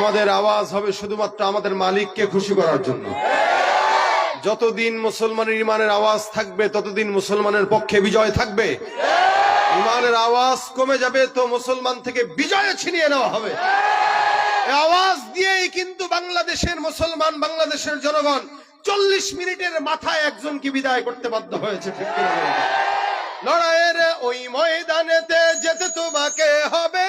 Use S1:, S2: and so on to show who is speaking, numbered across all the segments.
S1: আমাদের আওয়াজ হবে শুধুমাত্র আমাদের মালিককে খুশি করার জন্য। যতদিন মুসলমানের ইমানের আওয়াজ থাকবে, ততদিন মুসলমানের পক্ষে বিজয় থাকবে। ইমানের আওয়াজ কমে যাবে তো মুসলমান থেকে বিজয় ছিনিয়ে নেওয়া হবে। আওয়াজ দিয়েই কিন্তু বাংলাদেশের মুসলমান, বাংলাদেশের জনগণ চল্লিশ মিনিটের মাথায় একজনকে বিদায় করতে বাধ্য হয়েছে লড়াইয়ের ওই ময়দানেতে যেতে তোমাকে হবে।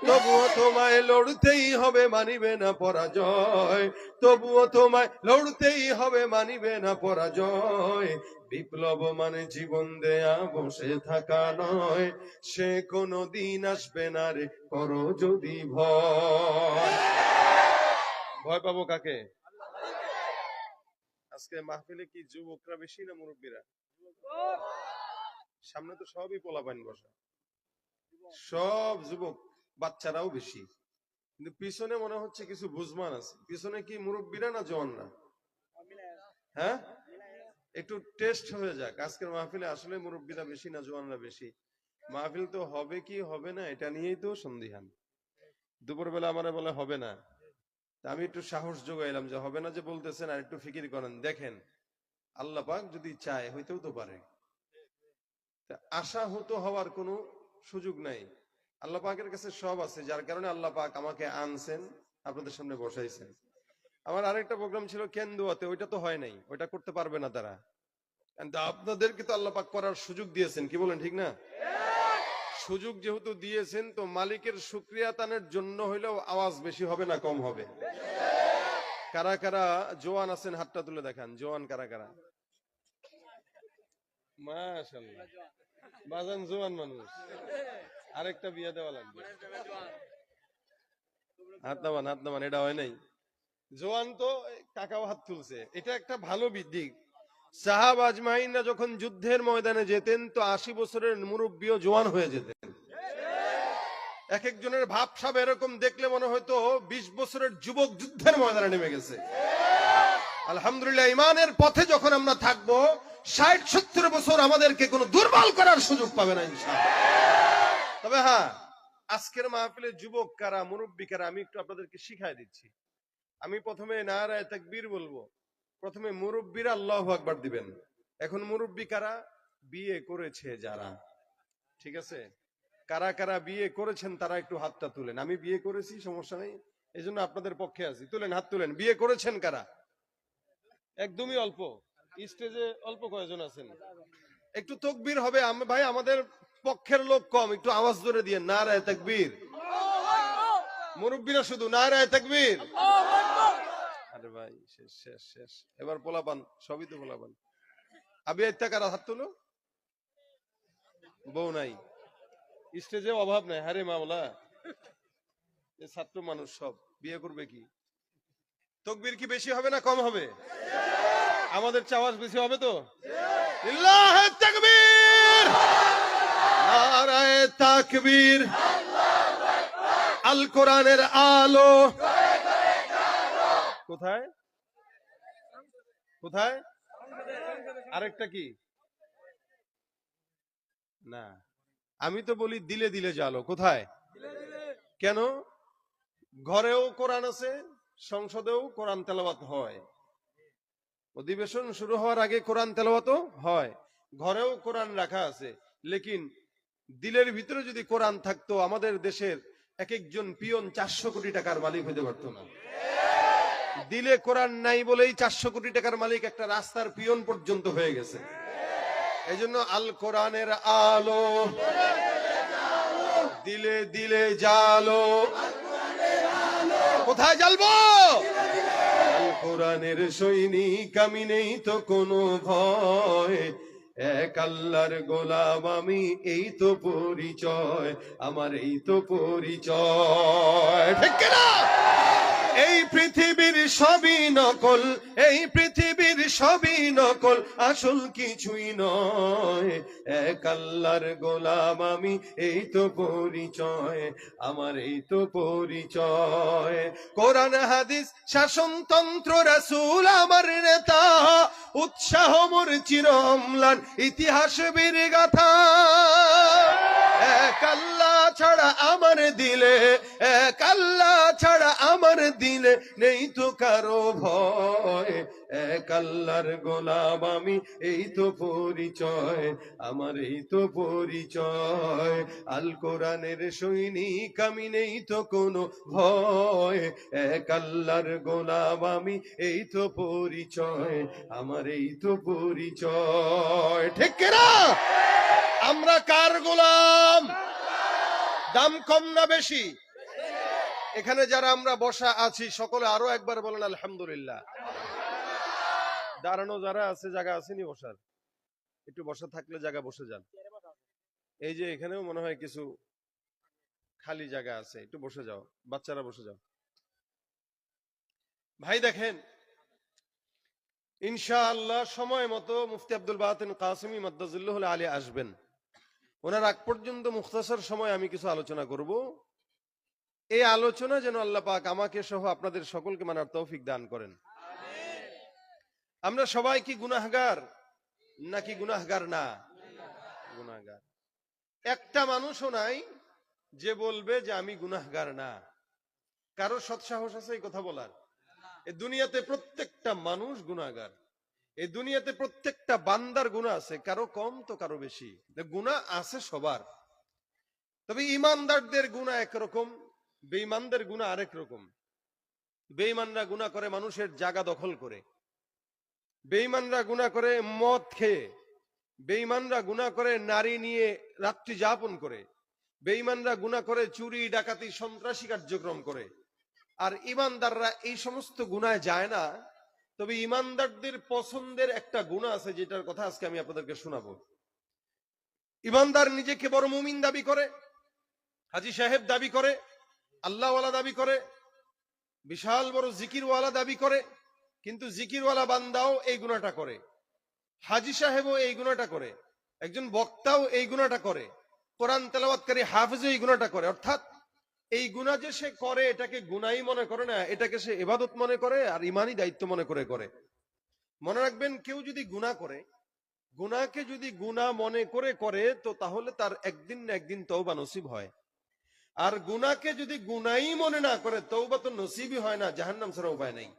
S1: তবুও তোমায় লড়তেই হবে, মানিবে না পরাজয়। তবুও তোমায় লড়তেই হবে, মানিবে না পরাজয়। বিপ্লব মানে জীবন দেয়া, বসে থাকা নয়। সে কোনো দিন আসবে না রে, করো যদি ভয়। ভয় পাবো কাকে? আজকে মাহফিলে কি যুবকরা বেশি না মুরব্বীরা? সামনে তো সবই পোলাপাইন বসা। সব যুবক। বাচ্চারাও বেশি। কিন্তু পিছনে মনে হচ্ছে কিছু বুঝমান আছে। পিছনে কি মুরব্বীরা না জওয়ানরা হ্যাঁ? একটু টেস্ট হয়ে যাক। আজকের মাহফিলে আসলে মুরব্বীরা বেশি না জওয়ানরা বেশি? মাহফিল তো হবে কি হবে না, এটা নিয়েই তো সন্দিহান। দুপুরবেলা আমার বলে, হবে না। আমি একটু সাহস যোগাইলাম যে হবে না যে বলতেছেন, আর একটু ফিকির করেন। দেখেন, আল্লাহ পাক যদি চায়, হইতেও তো পারে। আশা হতো হওয়ার কোনো সুযোগ নাই। আল্লাহ পাকের কাছে সব আছে, যার কারণে আল্লাহ পাক আমাকে আনছেন, আপনাদের সামনে বসাইছেন। আমার আরেকটা প্রোগ্রাম ছিল কেন্দুয়াতে, ওইটা তো হয় নাই, ওইটা করতে পারবে না তারা। আপনাদেরকে তো আল্লাহ পাক করার সুযোগ দিয়েছেন, কি বলেন ঠিক না? সুযোগ যেহেতু দিয়েছেন, তো মালিকের সুক্রিয়া তানের জন্য হইলেও আওয়াজ বেশি হবে না কম হবে? কারা কারা জোয়ান আছেন, হাতটা তুলে দেখান, জোয়ান কারা কারা? মাশাল্লাহ বাজান জোয়ান মানুষ। আরেকটা বিয়ে দেওয়া লাগবে। হাত নামান হাত নামান এটা হয় নাই। জোয়ান তো কাকাও হাত তুলছে। এটা একটা ভালো দিক। সাহাব আজমাইনরা যখন যুদ্ধের ময়দানে যেতেন তো আশি বছরের মুরব্বীও জোয়ান হয়ে যেতেন। এক একজনের ভাবসাব এরকম দেখলে মনে হয়তো বিশ বছরের যুবক যুদ্ধের ময়দানে নেমে গেছে। আলহামদুলিল্লাহ ইমানের পথে যখন আমরা থাকব ষাট সত্তর বছর আমাদেরকে কোনো দুর্বল করার সুযোগ পাবে না ইনশাআল্লাহ। তবে হ্যাঁ আজকের মাহফিলে যুবক কারা, মুরব্বী কারা, আমি একটু আপনাদেরকে শিখাই দিচ্ছি। আমি প্রথমে নারায় তাকবীর বলব। প্রথমে মুরব্বীরা আল্লাহ আকবার দিবেন। এখন মুরব্বী কারা? বিয়ে করেছে যারা। ঠিক আছে? কারা কারা বিয়ে করেছেন তারা একটু হাতটা তুলেন। আমি বিয়ে করেছি, সমস্যা নেই। এই জন্য আপনাদের পক্ষে আছি। তুলেন, হাত তুলেন। বিয়ে করেছেন কারা? একদমই অল্প। স্টেজে অল্প কয়েকজন আছেন? একটু তকবীর হবে। ভাই, আমাদের পক্ষের লোক কম, একটু আওয়াজ ধরে দিয়ে না রায় তাকবীর। মুরব্বীরা শুধু না রায় তাকবীর। আরে ভাই, শেষ শেষ শেষ। এবার পোলাপান, সবই তো পোলাপান। আবি কারা হাত তুলো। বউ নাই। স্টেজে অভাব নাই। হারে মামলা ছাত্র মানুষ সব। বিয়ে করবে কি? তকবীর কি বেশি হবে না কম হবে? আমাদের চাওয়াজ বেশি হবে তো? তাকবীর! নারায়ে তাকবীর। আল কোরআনের আলো। কোথায়? কোথায়? আরেকটা কি? না। আমি তো বলি দিলে দিলে জালো কোথায়? কেন? ঘরেও কোরআন আছে, সংসদেও কোরআন তেলাওয়াত হয়। অধিবেশন শুরু হওয়ার আগে কোরআন তেলাওয়াতও হয়। ঘরেও কোরআন রাখা আছে। লেকিন দিলের ভিতরে যদি কোরআন থাকতো, আমাদের দেশের এক একজন পিয়ন চারশো কোটি টাকার মালিক হতে পারতো না। দিলে কোরআন নাই বলেই চারশো কোটি টাকার মালিক একটা রাস্তার পিয়ন পর্যন্ত হয়ে গেছে। এই জন্য আল কোরআনের আলো, দিলে দিলে জালো। কোথায় জ্বালবো কোরআনের সৈনিক আমি নেই তো কোনো ভয়। এক আল্লাহর গোলাম, আমি এই তো পরিচয়, আমার এই তো পরিচয়। এই পৃথিবীর সবই নকল, এই পৃথিবীর সবই নকল, আসল কিছুই নয়। এক আল্লাহর গোলাম, আমি এই তো পরিচয়, আমার এই তো পরিচয়। কোরআন, হাদিস, শাসনতন্ত্র, রাসূল, আমার নেতা। উৎসাহ মোর চিরমলান ইতিহাস বীর গাথা। এক আল্লাহ ছাড়া আমার দিলে, এক ছাড়া আমার দিলে নেই তো কারও ভয়। এক আল্লাহর গোলাম আমি, এই তো পরিচয়, আমার এই তো পরিচয়। আল কোরআনের সৈনিক আমি, নেই তো কোনো ভয়। এক আল্লাহর গোলাম আমি, এই তো পরিচয়, আমার এই তো পরিচয়। ঠিক আমরা কার গোলাম? দাম কম না বেশি? এখানে যারা আমরা বসা আছি, সকলে আরও একবার বলেন, আলহামদুলিল্লাহ। দাঁড়ানো যারা আছে জায়গা আসেনি বসার, একটু বসা থাকলে জায়গা বসে যান। এই যে এখানেও মনে হয় কিছু খালি জায়গা আছে, একটু বসে যাও, বাচ্চারা বসে যাও। ভাই দেখেন, ইনশাআল্লাহ সময় মতো মুফতি আব্দুল বাহাতিন কাসিমি মাদ্দাজুল্লাহ আলী আসবেন। ওনার আগ পর্যন্ত মুখতাসার সময় আমি কিছু আলোচনা করব। এই আলোচনা যেন আল্লাহ পাক আমাকে সহ আপনাদের সকলকে মানার তৌফিক দান করেন। আমরা সবাই কি গুনাহগার? নাকি গুনাহগার না? গুনাহগার। একটা মানুষও নাই যে বলবে যে আমি গুনাহগার না। কারও সৎসাহস আছে এই কথা বলার? এই দুনিয়াতে প্রত্যেকটা মানুষ গুনাহগার। এই দুনিয়াতে প্রত্যেকটা বান্দার গুণা আছে, কারও কম তো কারও বেশি। গুণা আছে সবার। তবে ইমানদারদের গুণা একরকম, বেঈমানদের গুণা আরেক রকম। বেঈমানরা গুণা করে মানুষের জায়গা দখল করে। বেঈমানরা গুণা করে মদ খেয়ে, বেঈমানরা গুণা করে নারী নিয়ে রাত্রি যাপন করে, বেঈমানরা গুণা করে চুরি, ডাকাতি, সন্ত্রাসী কার্যক্রম করে। আর ইমানদাররা এই সমস্ত গুণায় যায় না। তবে ইমানদারদের পছন্দের একটা গুণা আছে, যেটার কথা আজকে আমি আপনাদেরকে শোনাবো। ইমানদার নিজেকে বড় মুমিন দাবি করে, হাজি সাহেব দাবি করে, আল্লাহওয়ালা দাবি করে, বিশাল বড় জিকিরওয়ালা দাবি করে কিন্তু জিকিরওয়ালা বান্দাও এই গুণাটা করে। হাজি সাহেবও এই গুণাটা করে। একজন বক্তাও এই গুণাটা করে। কোরআন তেলাওয়াতকারী হাফিজও এই গুণাটা করে। অর্থাৎ এই গুণা যে সে করে, এটাকে গুনাই মনে করে না, এটাকে সে এবাদত মনে করে আর ইমানই দায়িত্ব মনে করে করে। মনে রাখবেন, কেউ যদি গুণা করে গুনাকে যদি গুণা মনে করে করে, তো তাহলে তার একদিন না একদিন তৌবা নসিব হয়। আর গুনাকে যদি গুনাই মনে না করে তৌবা তো নসিবই হয় না, জাহান্নাম ছাড়া উপায় নেই।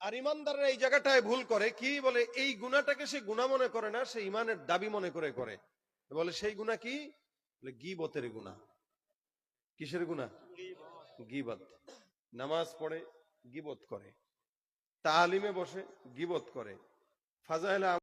S1: আর ইমানদাররা এই জায়গাটায় ভুল করে। কি বলে, এই গুণাটাকে সে গুণা মনে করে না, সে ইমানের দাবি মনে করে করে। বলে, সেই গুণা কি? বলে, গিবতের গুণা। কিসের গুণা? গিবত। নামাজ পড়ে, গিবত করে। তালিমে বসে, গিবত করে। ফাজাইলা